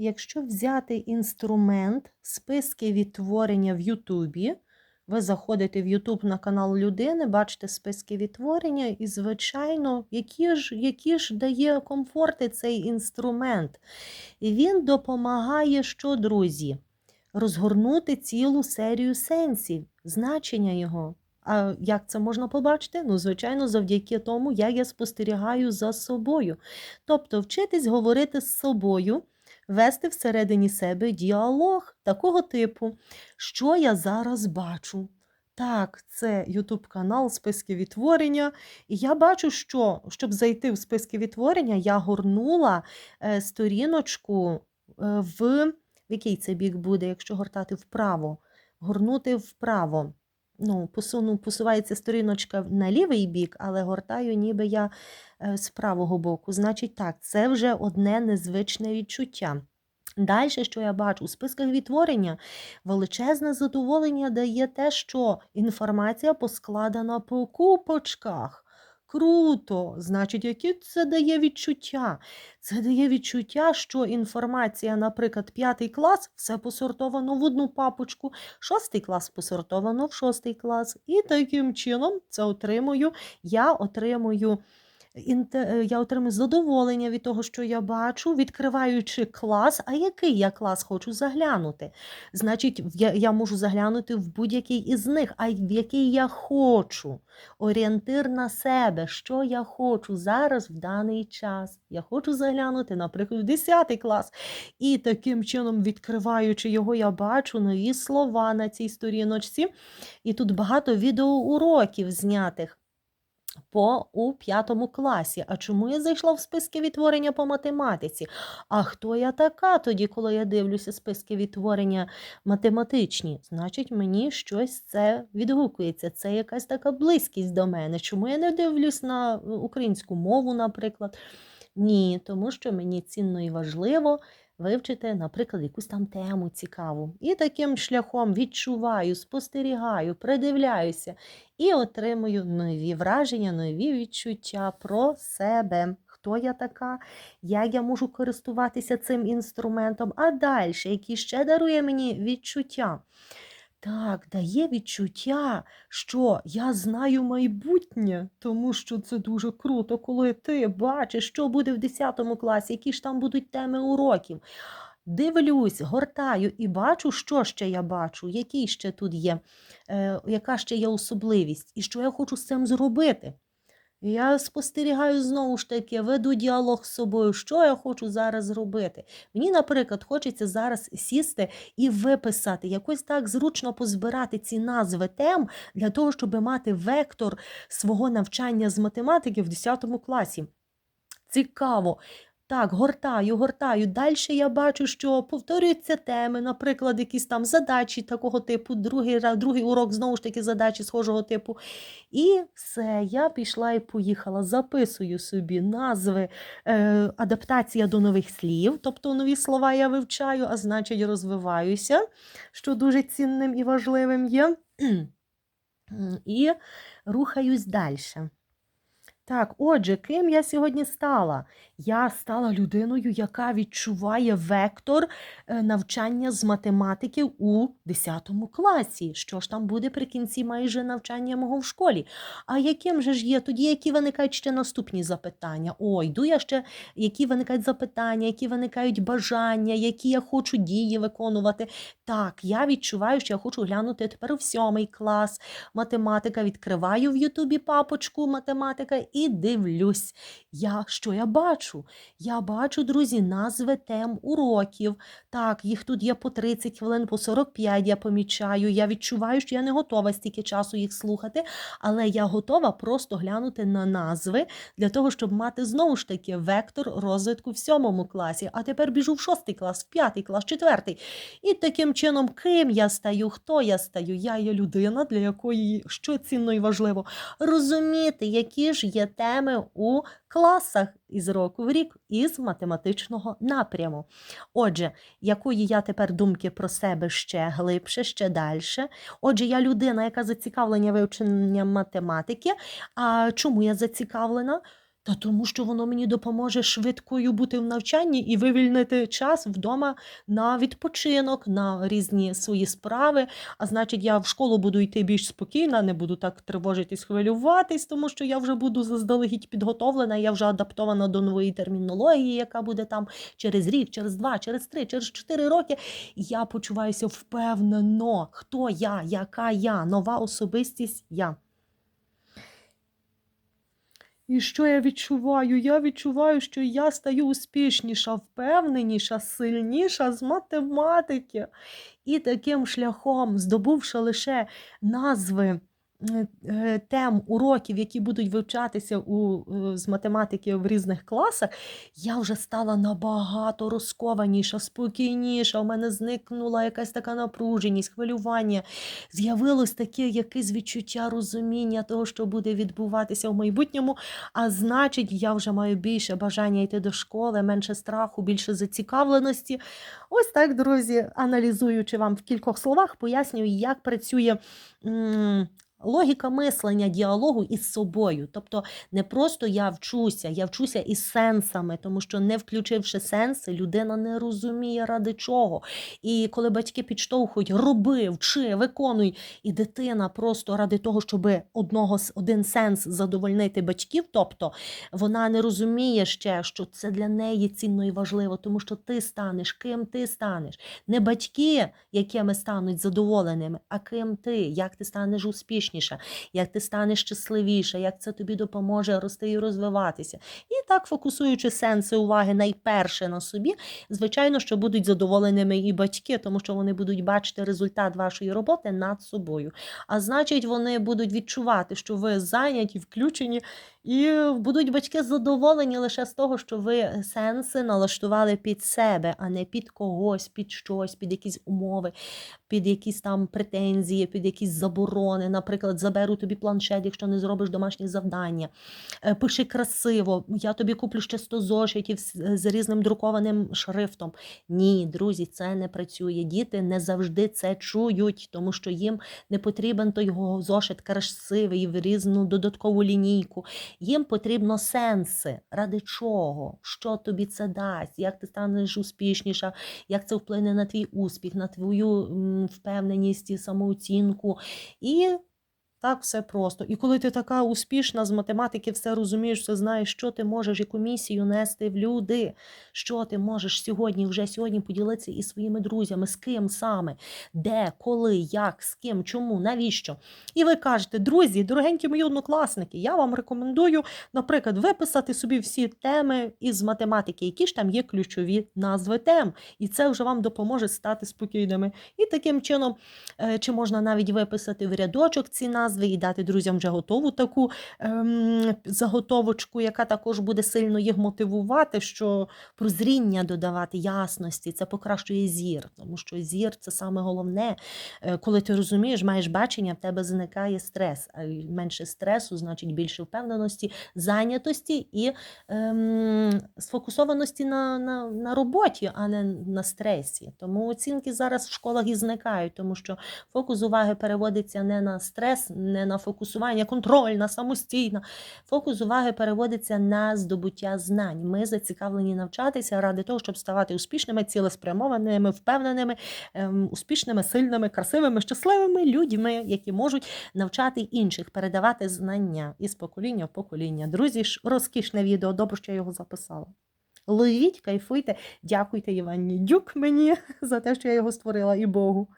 якщо взяти інструмент списки відтворення в Ютубі, ви заходите в Ютуб на канал людини, бачите списки відтворення, і, звичайно, які ж, які ж дає комфорти цей інструмент. І він допомагає, що, друзі, розгорнути цілу серію сенсів, значення його. А як це можна побачити? Ну, звичайно, завдяки тому, як я спостерігаю за собою. Тобто, вчитись говорити з собою, вести всередині себе діалог такого типу, що я зараз бачу. Так, це YouTube канал списки відтворення. І я бачу, що щоб зайти в списки відтворення, я горнула е, сторіночку е, в, в який це бік буде, якщо гортати вправо, горнути вправо. Ну, посуну, посувається сторіночка на лівий бік, але гортаю ніби я е, з правого боку. Значить, так, це вже одне незвичне відчуття. Далі, що я бачу, у списках відтворення величезне задоволення дає те, що інформація поскладена по купочках. Круто! Значить, які це дає відчуття? Це дає відчуття, що інформація, наприклад, п'ятий клас, все посортовано в одну папочку, шостий клас посортовано в шостий клас. І таким чином це отримую. Я отримую. Е, Я отримую задоволення від того, що я бачу, відкриваючи клас. А який я клас хочу заглянути? Значить, я можу заглянути в будь-який із них, а в який я хочу. Орієнтир на себе, що я хочу зараз в даний час. Я хочу заглянути, наприклад, в 10 клас. І таким чином, відкриваючи його, я бачу нові слова на цій сторіночці. І тут багато відеоуроків знятих по у п'ятому класі. А чому я зайшла в списки відтворення по математиці? А хто я така тоді, коли я дивлюся списки відтворення математичні? Значить, мені щось це відгукується. Це якась така близькість до мене. Чому я не дивлюсь на е, українську мову, наприклад? Ні, тому що мені цінно і важливо вивчити, наприклад, якусь там тему цікаву. І таким шляхом відчуваю, спостерігаю, придивляюся і отримую нові враження, нові відчуття про себе. Хто я така, як я можу користуватися цим інструментом, а далі, які ще дарує мені відчуття. Так, дає відчуття, що я знаю майбутнє, тому що це дуже круто, коли ти бачиш, що буде в 10 класі, які ж там будуть теми уроків. Дивлюсь, гортаю і бачу, що ще я бачу, який ще тут є, е, яка ще є особливість, і що я хочу з цим зробити. Я спостерігаю знову ж таки, веду діалог з собою, що я хочу зараз зробити. Мені, наприклад, хочеться зараз сісти і виписати, якось так зручно позбирати ці назви тем для того, щоб мати вектор свого навчання з математики в 10 класі. Цікаво. Так, гортаю, гортаю. Далі я бачу, що повторюються теми, наприклад, якісь там задачі такого типу, другий, другий урок знову ж таки задачі схожого типу. І все, я пішла і поїхала. Записую собі назви, е, адаптація до нових слів, тобто нові слова я вивчаю, а значить розвиваюся, що дуже цінним і важливим є. І рухаюсь далі. Так, отже, ким я сьогодні стала? Я стала людиною, яка відчуває вектор е, навчання з математики у 10 класі. Що ж там буде при кінці майже навчання мого в школі? А яким же ж є тоді, які виникають ще наступні запитання? О, йду я ще, які виникають запитання, які виникають бажання, які я хочу дії виконувати. Так, я відчуваю, що я хочу глянути тепер в сьомий клас. Математика відкриваю в Ютубі папочку математика і дивлюсь. Я, що я бачу? Я бачу, друзі, назви тем уроків. Так, їх тут є по 30 хвилин, по 45 я помічаю. Я відчуваю, що я не готова стільки часу їх слухати, але я готова просто глянути на назви для того, щоб мати знову ж таки вектор розвитку в сьомому класі. А тепер біжу в шостий клас, в п'ятий клас, четвертий. І таким чином, ким я стаю, хто я стаю? Я є людина, для якої що цінно і важливо розуміти, які ж є теми у класах із року в рік із математичного напряму. Отже, якої я тепер думки про себе ще глибше, ще далі. Отже, я людина, яка зацікавлена вивченням математики. А чому я зацікавлена? Та тому що воно мені допоможе швидкою бути в навчанні і вивільнити час вдома на відпочинок, на різні свої справи. А значить, я в школу буду йти більш спокійна, не буду так тривожитись, хвилюватись, тому що я вже буду заздалегідь підготовлена, я вже адаптована до нової термінології, яка буде там через рік, через два, через три, через чотири роки. Я почуваюся впевнено, хто я, яка я, нова особистість я. І що я відчуваю? Я відчуваю, що я стаю успішніша, впевненіша, сильніша з математики. І таким шляхом, здобувши лише назви тем уроків, які будуть вивчатися у, е, з математики в різних класах, я вже стала набагато розкованіша, спокійніша. У мене зникнула якась така напруженість, хвилювання. З'явилось таке якесь відчуття розуміння того, що буде відбуватися в майбутньому. А значить, я вже маю більше бажання йти до школи, менше страху, більше зацікавленості. Ось так, друзі, аналізуючи вам в кількох словах, пояснюю, як працює. Логіка мислення діалогу із собою. Тобто не просто я вчуся, я вчуся із сенсами, тому що не включивши сенси, людина не розуміє ради чого. І коли батьки підштовхують, роби, вчи, виконуй, і дитина просто ради того, щоб одного один сенс задовольнити батьків, тобто вона не розуміє ще, що це для неї цінно і важливо, тому що ти станеш, ким ти станеш. Не батьки, якими стануть задоволеними, а ким ти, як ти станеш успішніша, як ти станеш щасливіша, як це тобі допоможе рости і розвиватися. І так, фокусуючи сенси уваги найперше на собі, звичайно, що будуть задоволеними і батьки, тому що вони будуть бачити результат вашої роботи над собою. А значить, вони будуть відчувати, що ви зайняті, включені, і будуть батьки задоволені лише з того, що ви сенси налаштували під себе, а не під когось, під щось, під якісь умови, під якісь там претензії, під якісь заборони. Наприклад, заберу тобі планшет, якщо не зробиш домашні завдання. Е, Пиши красиво, я тобі куплю ще 100 зошитів з, різним друкованим шрифтом. Ні, друзі, це не працює. Діти не завжди це чують, тому що їм не потрібен той зошит красивий в різну додаткову лінійку. Їм потрібно сенси. Ради чого? Що тобі це дасть? Як ти станеш успішніша? Як це вплине на твій успіх, на твою впевненість і самооцінку? І так все просто. І коли ти така успішна з математики, все розумієш, все знаєш, що ти можеш, яку місію нести в люди, що ти можеш сьогодні, вже сьогодні поділитися із своїми друзями, з ким саме, де, коли, як, з ким, чому, навіщо. І ви кажете, друзі, дорогенькі мої однокласники, я вам рекомендую, наприклад, виписати собі всі теми із математики, які ж там є ключові назви тем. І це вже вам допоможе стати спокійними. І таким чином, е, чи можна навіть виписати в рядочок ці назви і дати друзям вже готову таку ем, заготовочку, яка також буде сильно їх мотивувати, що прозріння додавати, ясності, це покращує зір, тому що зір це саме головне. Е, Коли ти розумієш, маєш бачення, в тебе зникає стрес. А менше стресу, значить більше впевненості, зайнятості і ем, сфокусованості на, на, на роботі, а не на стресі. Тому оцінки зараз в школах і зникають, тому що фокус уваги переводиться не на стрес, не на фокусування, контрольна, самостійна. Фокус уваги переводиться на здобуття знань. Ми зацікавлені навчатися ради того, щоб ставати успішними, цілеспрямованими, впевненими, ем, успішними, сильними, красивими, щасливими людьми, які можуть навчати інших, передавати знання із покоління в покоління. Друзі, ж розкішне відео, добре, що я його записала. Ловіть, кайфуйте, дякуйте Іванні Дюк мені за те, що я його створила, і Богу.